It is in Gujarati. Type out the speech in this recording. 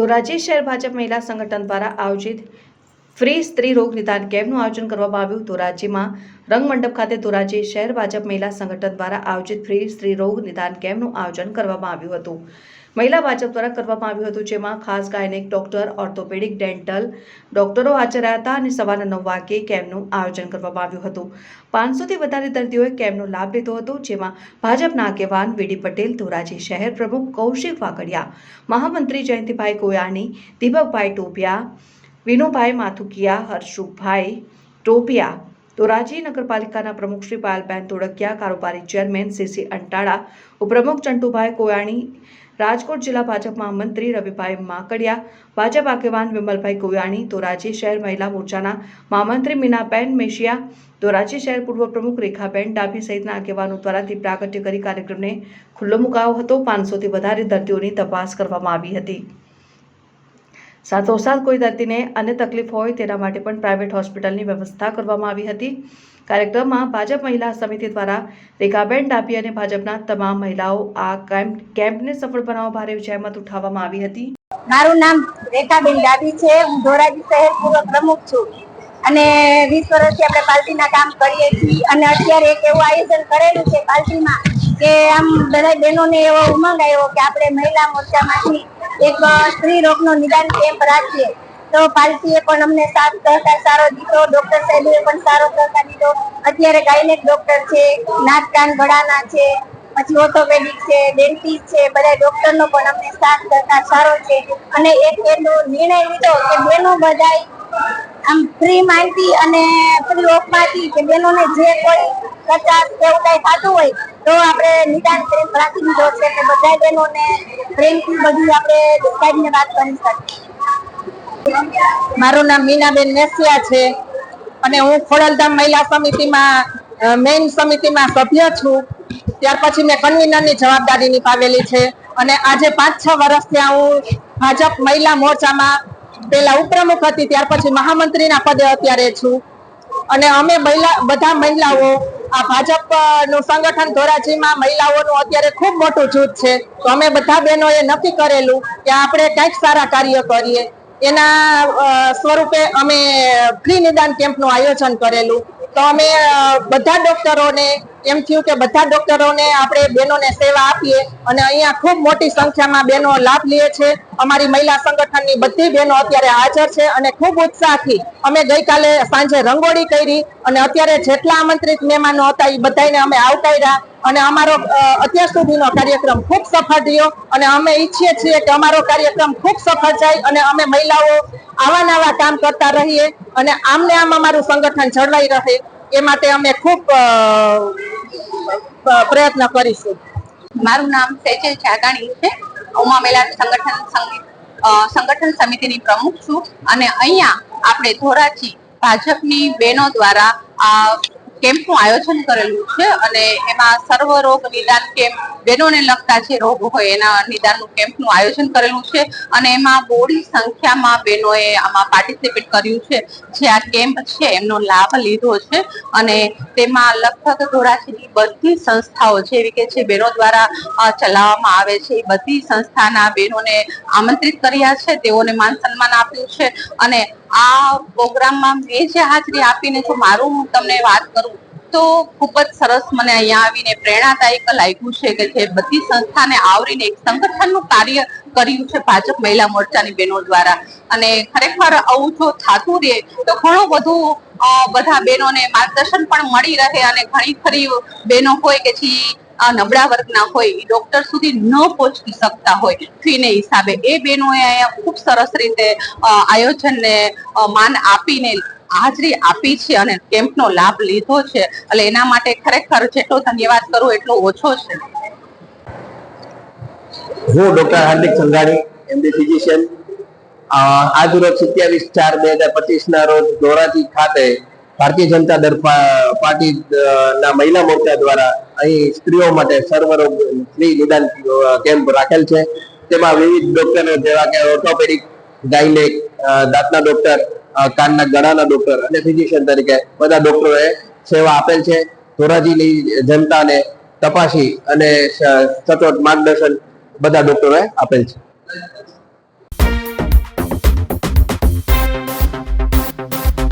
ધોરાજી શહેર ભાજપ મહિલા સંગઠન દ્વારા આયોજિત ફ્રી સ્ત્રી રોગ નિદાન કેમ્પનું આયોજન કરવામાં આવ્યું. ધોરાજીમાં રંગમંડપ ખાતે ધોરાજી શહેર ભાજપ મહિલા સંગઠન દ્વારા આયોજિત ફ્રી સ્ત્રી રોગ નિદાન કેમ્પનું આયોજન કરવામાં આવ્યું હતું. મહિલા ભાજપ દ્વારા કરવામાં આવ્યું હતું, જેમાં ખાસ ગાયનેક ડોક્ટર, ઓર્થોપેડિક, ડેન્ટલ ડોક્ટરો હાજર રહ્યા હતા અને સવારના નવ વાગ્યે કેમ્પનું આયોજન કરવામાં આવ્યું હતું. પાંચસોથી વધારે દર્દીઓએ કેમ્પનો લાભ લીધો હતો, જેમાં ભાજપના આગેવાન વીડી પટેલ, ધોરાજી શહેર પ્રમુખ કૌશિક વાકડિયા મહામંત્રી જયંતિભાઈ ગોયાણી, દીપકભાઈ ટોપિયા, વિનુભાઈ માથુકિયા, હર્ષુભાઈ ટોપિયા, ધોરાજી નગરપાલિકાના પ્રમુખ શ્રી પાયલબેન તોડકિયા કારોબારી ચેરમેન સીસી અંટાળા, ઉપપ્રમુખ ચંટુભાઈ કોયાણી રાજકોટ જિલ્લા ભાજપ મહામંત્રી રવિભાઈ માકડિયા, ભાજપ આગેવાન વિમલભાઈ કોયાણી ધોરાજી શહેર મહિલા મોરચાના મહામંત્રી મીનાબેન મેશિયા, ધોરાજી શહેર પૂર્વ પ્રમુખ રેખાબેન ડાભી સહિતના આગેવાનો દ્વારા દીપ પ્રાગટ્ય કરી કાર્યક્રમને ખુલ્લો મુકાયો હતો. પાંચસોથી વધારે દર્દીઓની તપાસ કરવામાં આવી હતી. સાથોસાથ કોઈ દર્દીને અન્ય તકલીફ હોય તેના માટે પણ પ્રાઇવેટ હોસ્પિટલની વ્યવસ્થા કરવામાં આવી હતી. કાર્યક્રમમાં ભાજપ મહિલા સમિતિ દ્વારા રેખાબેન ડાભી અને ભાજપના તમામ મહિલાઓ આ કેમ્પ, કેમ્પને સફળ બનાવવા ભારે જહેમત ઉઠાવવામાં આવી હતી. મારું નામ રેખાબેન ડાબી છે. હું ધોરાજી શહેર પૂર્વ પ્રમુખ છું. અને વીસ વર્ષથી આપણે પાર્ટીના કામ કરીએ છીએ. અને અત્યારે એક એવું આયોજન કરેલું છે પાર્ટીમાં કે આમ બધા બહેનોને એવો ઉમંગ આવ્યો કે આપણે મહિલા મોરચામાંથી એક સ્ત્રી રોગનો નિદાન કેમ્પ રાખીએ. તો પાર્ટીએ પણ અમને સાથ સહકાર, સારો દીધો. ડોક્ટર સાહેબે પણ સારો સહકાર દીધો. અત્યારે ગાયનેક ડોક્ટર છે, નાક કાન ગળાના છે, પછી ઓર્થોપેડિક છે, ડેન્ટિસ્ટ છે બધા ડોક્ટરનો પણ અમને સાથ સહકાર સારો છે. અને એક એનો નિર્ણય લીધો કે બેનો બધાય આમ ફ્રી માંથી અને ફ્રી ઓફમાંથી કે બેનોને જે કોઈ કચાસ કે એવું કઈ થતું હોય, તો આપણે નિદાન પ્રેમ રાખી દીધો છે કે બધા બેનોને પ્રેમથી બધું આપણે સાહેબને વાત કરી શકીએ. મારું નામ મીનાબેન મેસિયા છે અને હું ખોડલધામ મહિલા સમિતિમાં મેઇન સમિતિમાં સભ્ય છું. ત્યાર પછી મેં કન્વીનરની જવાબદારી નિભાવેલી છે અને આજે પાંચ છ વર્ષથી હું ભાજપ મહિલા મોરચામાં પેલા ઉપપ્રમુખ હતી, ત્યાર પછી મહામંત્રીના પદે અત્યારે છું. અને અમે બધા મહિલાઓ, આ ભાજપનું સંગઠન ધોરાજીમાં મહિલાઓનું અત્યારે ખૂબ મોટું જૂથ છે. તો અમે બધા બહેનોએ નક્કી કરેલું કે આપણે કંઈક સારા કાર્ય કરીએ. એના સ્વરૂપે અમે ફ્રી નિદાન કેમ્પનું આયોજન કરેલું. તો અમે બધા ડોક્ટરોને એમ થયું કે બધા ડોક્ટરોને આપણે બહેનોને સેવા આપીએ અને અહીંયા ખૂબ મોટી સંખ્યામાં બહેનો લાભ લે છે. અમારી મહિલા સંગઠનની બધી બહેનો અત્યારે હાજર છે અને ખૂબ ઉત્સાહથી અમે ગઈકાલે સાંજે રંગોળી કરી અને અત્યારે જેટલા આમંત્રિત મહેમાનો હતા એ બધાને અમે આવકાર્યા અને અમારો અત્યાર સુધીનો કાર્યક્રમ ખૂબ સફળ રહ્યો અને અમે ઈચ્છીએ છીએ કે અમારો કાર્યક્રમ ખૂબ સફળ જાય અને અમે મહિલાઓ આવા નવા કામ કરતા રહીએ અને આમને આમ અમારું સંગઠન જળવાઈ રહે. એ માટે અમે ખૂબ પ્રયત્ન કરીશું. મારું નામ સેજલ જાગાણી છે. ઉમા મેલા સંગઠન સંગી- અ, સંગઠન સમિતિની પ્રમુખ છું. અને અહીંયા આપણે ધોરાજી ભાજપની બહેનો દ્વારા આ કેમ્પનું આયોજન કરેલું છે અને એમાં સર્વ રોગ નિદાન કેમ્પ બહેનોને લગતા જે રોગ હોય એના નિદાનનું કેમ્પનું આયોજન કરેલું છે અને એમાં બોડી સંખ્યામાં બહેનોએ આમાં પાર્ટિસિપેટ કર્યું છે. જે આ કેમ્પ છે એમનો લાભ લીધો છે અને તેમાં લગભગ ધોરાજીની બધી સંસ્થાઓ જેવી કે જે બહેનો દ્વારા ચલાવવામાં આવે છે એ બધી સંસ્થાના બહેનોને આમંત્રિત કર્યા છે. તેઓને માન સન્માન આપ્યું છે અને આ પ્રોગ્રામમાં મેં જે હાજરી આપીને જો મારું હું તમને વાત કરું, તો ખૂબ જ સરસ મને અહીંયા આવીને પ્રેરણાદાયક લાગ્યું છે કે જે બધી સંસ્થાને આવરીને એક સંગઠનનું કાર્ય કર્યું છે ભાજપ મહિલા મોરચાની બહેનો દ્વારા. અને ખરેખર આવું જો થતું રહે, તો ઘણું બધું બધા બહેનોને માર્ગદર્શન પણ મળી રહે અને ઘણી ખરી બહેનો હોય કે જે નબળા વર્ગના હોય, એ ડોક્ટર સુધી ન પહોંચી શકતા હોય. ફીને હિસાબે એ બહેનોએ અહીંયા ખૂબ સરસ રીતે આયોજનને માન આપીને હાજરી આપી છે અને કેમ્પનો લાભ લીધો છે. એટલે એના માટે ખરેખર જેટલો ધન્યવાદ કરું એટલો ઓછો છે. હું doctor Hardik Sanghani MD physician આજ રોજ સત્યાવીસ ચાર બે હજાર પચીસ ના રોજ ધોરાજી ખાતે ભારતીય જનતા દળ પાર્ટી ના મહિલા મોરચા દ્વારા અહીં સ્ત્રીઓ માટે સર્વરોગ ફ્રી નિદાન કેમ્પ રાખેલ છે. તેમાં વિવિધ ડોક્ટરો જેવા કે ઓર્થોપેડિક, ગાયનેક દાંતના ડોક્ટર કાનના ગળાના ડોક્ટર અને ફિઝિશિયન તરીકે બધા ડોક્ટરોએ સેવા આપેલ છે. ધોરાજીની જનતાને તપાસી અને સચોટ માર્ગદર્શન બધા ડોક્ટરોએ આપેલ છે.